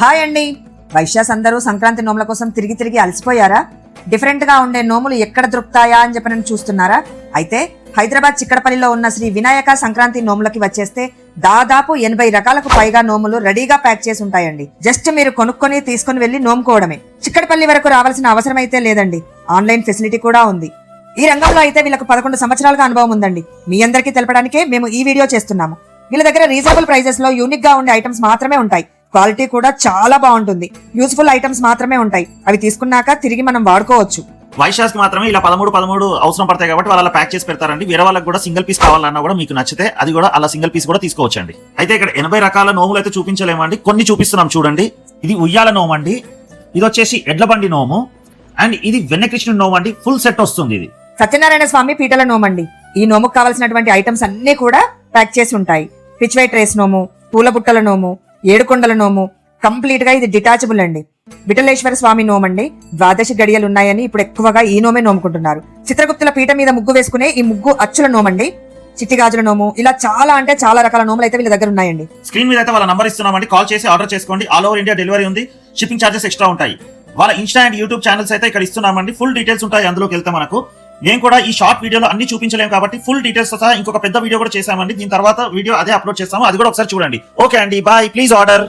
Hi అండి. వైశ్యాస్ అందరూ సంక్రాంతి నోముల కోసం తిరిగి తిరిగి అలసిపోయారా? డిఫరెంట్గా ఉండే నోములు ఎక్కడ దొరుకుతాయా అని చెప్పి నేను చూస్తున్నారా? అయితే హైదరాబాద్ చిక్కడపల్లిలో ఉన్న శ్రీ వినాయక సంక్రాంతి నోములకి వచ్చేస్తే దాదాపు ఎనభై రకాలకు పైగా నోములు రెడీగా ప్యాక్ చేసి ఉంటాయండి. జస్ట్ మీరు కొనుక్కొని తీసుకొని వెళ్ళి నోముకోవడమే. చిక్కడపల్లి వరకు రావాల్సిన అవసరం అయితే లేదండి. ఆన్లైన్ ఫెసిలిటీ కూడా ఉంది. ఈ రంగంలో అయితే వీళ్ళకు పదకొండు సంవత్సరాలుగా అనుభవం ఉందండి. మీ అందరికీ తెలపడానికే మేము ఈ వీడియో చేస్తున్నాము. వీళ్ళ దగ్గర రీజనబుల్ ప్రైజెస్లో యూనిక్గా ఉండే ఐటమ్స్ మాత్రమే ఉంటాయి. క్వాలిటీ కూడా చాలా బాగుంటుంది. యూస్ఫుల్ ఐటమ్స్ మాత్రమే ఉంటాయి. అవి తీసుకున్నాక తిరిగి మనం వాడుకోవచ్చు. వైశాస్ మాత్రమే ఇలా పదమూడు పదమూడు అవసరం పడతాయి కాబట్టి వాళ్ళు అలా ప్యాక్ చేసి పెడతారండి. వేరే వాళ్ళకి కూడా సింగిల్ పీస్ కావాలన్నా కూడా మీకు నచ్చితే అది కూడా అలా సింగిల్ పీస్ కూడా తీసుకోవచ్చండి. అయితే ఇక్కడ ఎనభై రకాల నోములు అయితే చూపించలేమండి కొన్ని చూపిస్తున్నాం చూడండి. ఇది ఉయ్యాల నోము అండి. ఇది వచ్చేసి ఎడ్ల బండి నోము. అండ్ ఇది వెన్నకృష్ణుడి నోము అండి. ఫుల్ సెట్ వస్తుంది ఇది. సత్యనారాయణ స్వామి పీటల నోమండి ఈ నోముకు కావాల్సినటువంటి ఐటమ్స్ అన్ని కూడా ప్యాక్ చేసి ఉంటాయి. పిచ్వై ట్రేస్ నోము పూల బుట్టల నోము ఏడుకొండల నోము. కంప్లీట్గా ఇది డిటాచబుల్ అండి. విఠలేశ్వర స్వామి నోమండి. ద్వాదశి గడియలు ఉన్నాయని ఇప్పుడు ఎక్కువగా ఈ నోమే నోముకుంటున్నారు. చిత్రగుప్తుల పీట మీద ముగ్గు వేసుకునే ఈ ముగ్గు అచ్చుల నోమండి. చిట్టిగాజుల నోము. ఇలా చాలా అంటే చాలా రకాల నోములు అయితే వీళ్ళ దగ్గర ఉన్నాయండి. స్క్రీన్ మీద అయితే వాళ్ళ నంబర్ ఇస్తున్నామండి. కాల్ చేసి ఆర్డర్ చేసుకోండి. ఆల్ ఓవర్ ఇండియా డెలివరీ ఉంది. షిప్పింగ్ ఛార్జెస్ ఎక్స్ట్రా ఉంటాయి. వాళ్ళ ఇన్స్టా అండ్ యూట్యూబ్ ఛానల్స్ అయితే ఇక్కడ ఇస్తున్నామండి. ఫుల్ డీటెయిల్స్ ఉంటాయి. అందులోకి వెళ్తే మనకు. నేను కూడా ఈ షార్ట్ వీడియోలో అన్ని చూపించలేము కాబట్టి ఫుల్ డీటెయిల్స్ సహా ఇంకొక పెద్ద వీడియో కూడా చేసామండి దీని తర్వాత వీడియో అదే అప్లోడ్ చేస్తాము. అది కూడా ఒకసారి చూడండి. ఓకే అండి. Bye please order